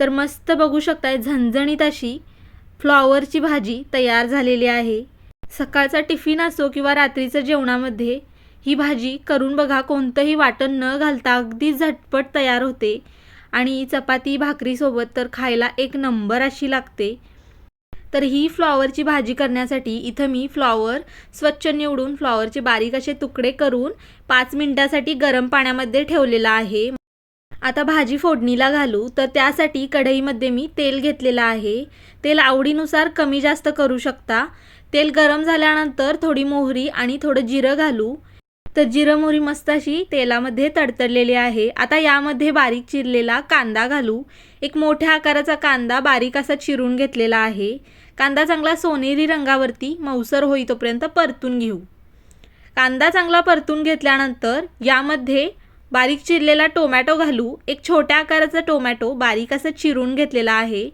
तर मस्त बघू शकताय झणझणीत अशी फ्लॉवरची भाजी तयार झालेली आहे. सकाळचा टिफिन असो किंवा रात्रीचं जेवणामध्ये ही भाजी करून बघा कोणतंही वाटण न घालता अगदी झटपट तयार होते. आणि चपाती भाकरीसोबत तर खायला एक नंबर अशी लागते. तर ही फ्लॉवरची भाजी करण्यासाठी इथं मी फ्लॉवर स्वच्छ निवडून फ्लॉवरचे बारीक असे तुकडे करून पाच मिनटासाठी गरम पाण्यामध्ये ठेवलेला आहे. आता भाजी फोडणीला घालू तर त्यासाठी कढईमध्ये मी तेल घेतलेलं आहे. तेल आवडीनुसार कमी जास्त करू शकता. तेल गरम झाल्यानंतर थोडी मोहरी आणि थोडं जिरं घालू. तर जिरं मोहरी मस्त अशी तेलामध्ये तडतडलेली आहे. आता यामध्ये बारीक चिरलेला कांदा घालू. एक मोठ्या आकाराचा कांदा बारीक असा चिरून घेतलेला आहे. कांदा चांगला सोनेरी रंगावरती मऊसर होईतोपर्यंत परतून घेऊ. कांदा चांगला परतून घेतल्यानंतर यामध्ये बारीक चिरलेला टोमॅटो घालू. एक छोट्या आकाराचा टोमॅटो बारीक असा चिरून घेतलेला आहे.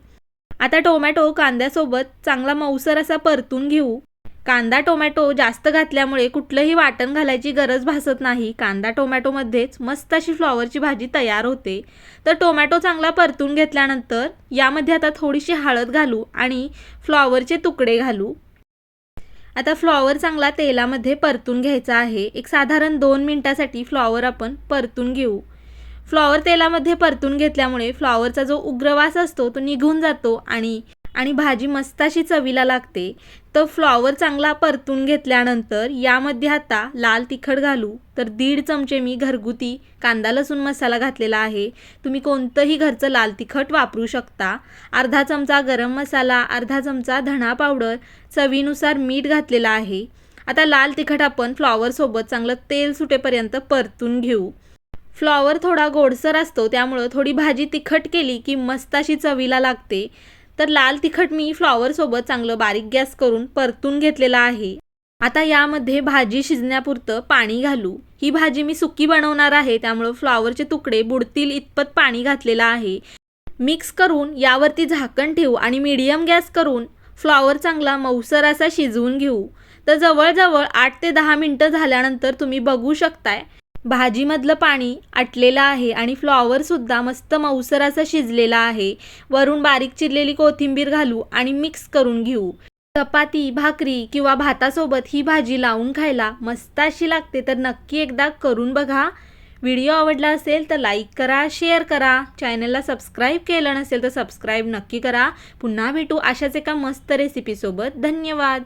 आता टोमॅटो कांद्यासोबत चांगला मऊसर असा परतून घेऊ. कांदा टोमॅटो जास्त घातल्यामुळे कुठलंही वाटण घालायची गरज भासत नाही. कांदा टोमॅटोमध्येच मस्त अशी फ्लॉवरची भाजी तयार होते. तर टोमॅटो चांगला परतून घेतल्यानंतर यामध्ये आता थोडीशी हळद घालू आणि फ्लॉवरचे तुकडे घालू. आता फ्लॉवर चांगला तेलामध्ये परतून घ्यायचा आहे. एक साधारण दोन मिनटासाठी फ्लॉवर आपण परतून घेऊ. फ्लॉवर तेलामध्ये परतून घेतल्यामुळे फ्लॉवरचा जो उग्रवास असतो तो निघून जातो आणि आणि भाजी मस्त अशी चवीला लागते तर फ्लॉवर चांगला परतून घेतल्यानंतर यामध्ये आता लाल तिखट घालू. तर दीड चमचे मी घरगुती कांदा लसूण मसाला घातलेला आहे. तुम्ही कोणतंही घरचं लाल तिखट वापरू शकता. अर्धा चमचा गरम मसाला अर्धा चमचा धणा पावडर चवीनुसार मीठ घातलेलं आहे. आता लाल तिखट आपण फ्लॉवरसोबत चांगलं तेल सुटेपर्यंत परतून घेऊ. फ्लॉवर थोडा गोडसर असतो त्यामुळं थोडी भाजी तिखट केली की मस्त अशी चवीला लागते. तर लाल तिखट मी फ्लॉवरसोबत चांगलं बारीक गॅस करून परतून घेतलेलं आहे. आता यामध्ये भाजी शिजण्यापुरतं पाणी घालू. ही भाजी मी सुकी बनवणार आहे त्यामुळं फ्लॉवरचे तुकडे बुडतील इतपत पाणी घातलेलं आहे. मिक्स करून यावरती झाकण ठेवू आणि मीडियम गॅस करून फ्लॉवर चांगला मऊसर असा शिजवून घेऊ. तर जवळजवळ आठ ते दहा मिनटं झाल्यानंतर तुम्ही बघू शकताय भाजीमधलं पाणी आटलेलं आहे आणि फ्लॉवरसुद्धा मस्त मऊसर असा शिजलेला आहे. वरून बारीक चिरलेली कोथिंबीर घालू आणि मिक्स करून घेऊ. चपाती भाकरी किंवा भातासोबत ही भाजी लावून खायला मस्त अशी लागते तर नक्की एकदा करून बघा. व्हिडिओ आवडला असेल तर लाईक करा शेअर करा. चॅनलला सबस्क्राईब केलं नसेल तर सबस्क्राईब नक्की करा. पुन्हा भेटू अशाच एका मस्त रेसिपीसोबत धन्यवाद!